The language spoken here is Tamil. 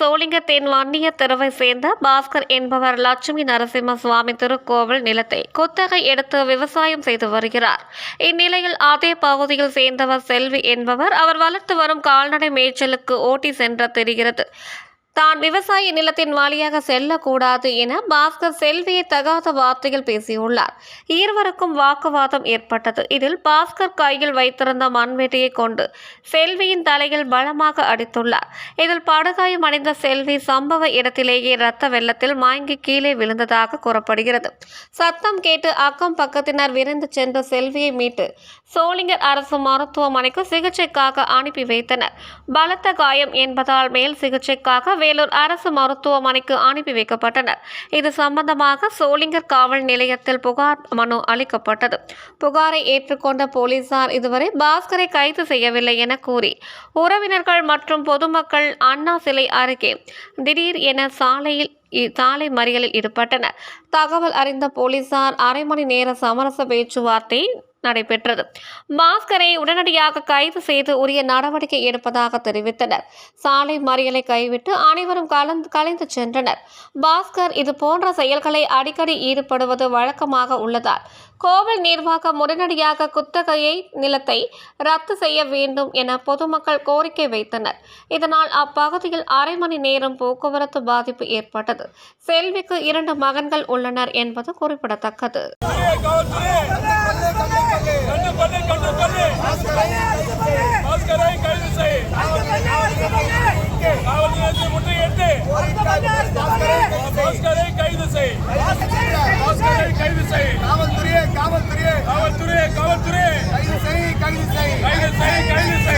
மாவட்டத்தின் வன்னிய தெருவை சேர்ந்த பாஸ்கர் என்பவர் லட்சுமி நரசிம்ம சுவாமி திருக்கோவில் நிலத்தை கொத்தகை எடுத்து விவசாயம் செய்து வருகிறார். இந்நிலையில் அதே பகுதியில் சேர்ந்தவர் செல்வி என்பவர் அவர் வளர்த்து வரும் கால்நடை மேய்ச்சலுக்கு ஓட்டி சென்ற தெரிகிறது. தான் விவசாய நிலத்தின் வழியாக செல்லக்கூடாது என பாஸ்கர் செல்வியை தகாத வார்த்தையில் பேசியுள்ளார். இருவருக்கும் வாக்குவாதம் ஏற்பட்டது. இதில் பாஸ்கர் கையில் வைத்திருந்த மண்வெட்டியை கொண்டு செல்வியின் தலையில் பலமாக அடித்துள்ளார். இதில் படுகாயம் அடைந்த செல்வி சம்பவ இடத்திலேயே இரத்த வெள்ளத்தில் மயங்கி கீழே விழுந்ததாக கூறப்படுகிறது. சத்தம் கேட்டு அக்கம் பக்கத்தினர் விரைந்து சென்று செல்வியை மீட்டு சோளிங்கர் அரசு மருத்துவமனைக்கு சிகிச்சைக்காக அனுப்பி வைத்தனர். பலத்த காயம் என்பதால் மேல் சிகிச்சைக்காக வேலூர் அரசு மருத்துவமனைக்கு அனுப்பி வைக்கப்பட்டனர். இது சம்பந்தமாக சோளிங்கர் காவல் நிலையத்தில் புகார் மனு அளிக்கப்பட்டது. புகாரை ஏற்றுக்கொண்ட போலீசார் இதுவரை பாஸ்கரை கைது செய்யவில்லை என கூறி உறவினர்கள் மற்றும் பொதுமக்கள் அண்ணா சிலை அருகே திடீர் என சாலையில் சாலை மறியலில் ஈடுபட்டனர். தகவல் அறிந்த போலீசார் அரை மணி நேர சமரச பேச்சுவார்த்தை நடைபெற்றது. பாஸ்கரை உடனடியாக கைது செய்து உரிய நடவடிக்கை எடுப்பதாக தெரிவித்தனர். சாலை மறியலை கைவிட்டு அனைவரும் கலந்து கலைந்து சென்றனர். பாஸ்கர் இது போன்ற செயல்களை அடிக்கடி ஈடுபடுவது வழக்கமாக உள்ளதால் கோவில் நிர்வாகம் உடனடியாக குத்தகையை நிலத்தை ரத்து செய்ய வேண்டும் என பொதுமக்கள் கோரிக்கை வைத்தனர். இதனால் அப்பகுதியில் அரை மணி நேரம் போக்குவரத்து பாதிப்பு ஏற்பட்டது. செல்விக்கு இரண்டு மகன்கள் உள்ளனர் என்பது குறிப்பிடத்தக்கது. கண்டு பண்ணு பாஸ்கரை கைது செய். காவல் நிலையத்தை முற்றுகையிட்டு. பாஸ்கரை கைது செய். பாஸ்கரை கைது செய். காவல்துறையே காவல்துறையே. காவல்துறை காவல்துறை கைது செய் கைது செய். கைது செய் கைது செய்.